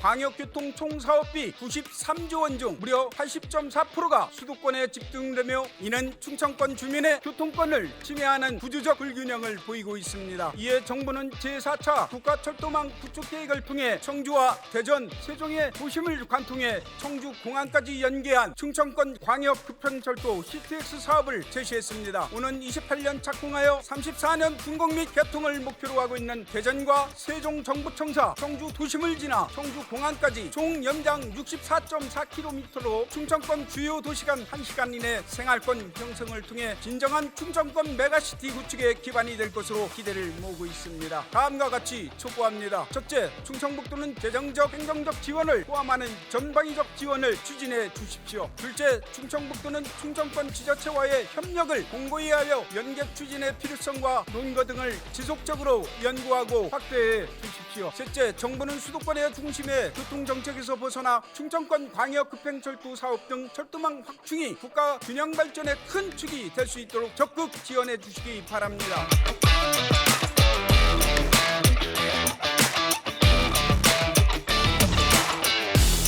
광역교통 총사업비 93조 원 중 무려 80.4%가 수도권에 집중되며 이는 충청권 주민의 교통권을 침해하는 구조적 불균형을 보이고 있습니다. 이에 정부는 제4차 국가철도망 구축 계획을 통해 청주와 대전, 세종의 도심을 관통해 청주 공항까지 연계한 충청권 광역 급행철도 CTX 사업을 제시했습니다. 오는 28년 착공하여 34년 준공 및 개통을 목표로 하고 있는 대전과 세종 정부청사 청주 도심을 지나 청주 공항까지 총 연장 64.4km로 충청권 주요 도시간 1시간 이내 생활권 형성을 통해 진정한 충청권 메가시티 구축의 기반이 될 것으로 기대를 모으고 있습니다. 다음과 같이 촉구합니다. 첫째, 충청북도는 재정적, 행정적 지원을 포함하는 전방위적 지원을 추진해 주십시오. 둘째, 충청북도는 충청권 지자체와의 협력을 공고히 하여 연계 추진의 필요성과 논거 등을 지속적으로 연구하고 확대해 주십시오. 셋째, 정부는 수도 권의 중심의 교통정책에서 벗어나 충청권 광역급행철도 사업 등 철도망 확충이 국가 균형 발전의 큰 축이 될 수 있도록 적극 지원해 주시기 바랍니다.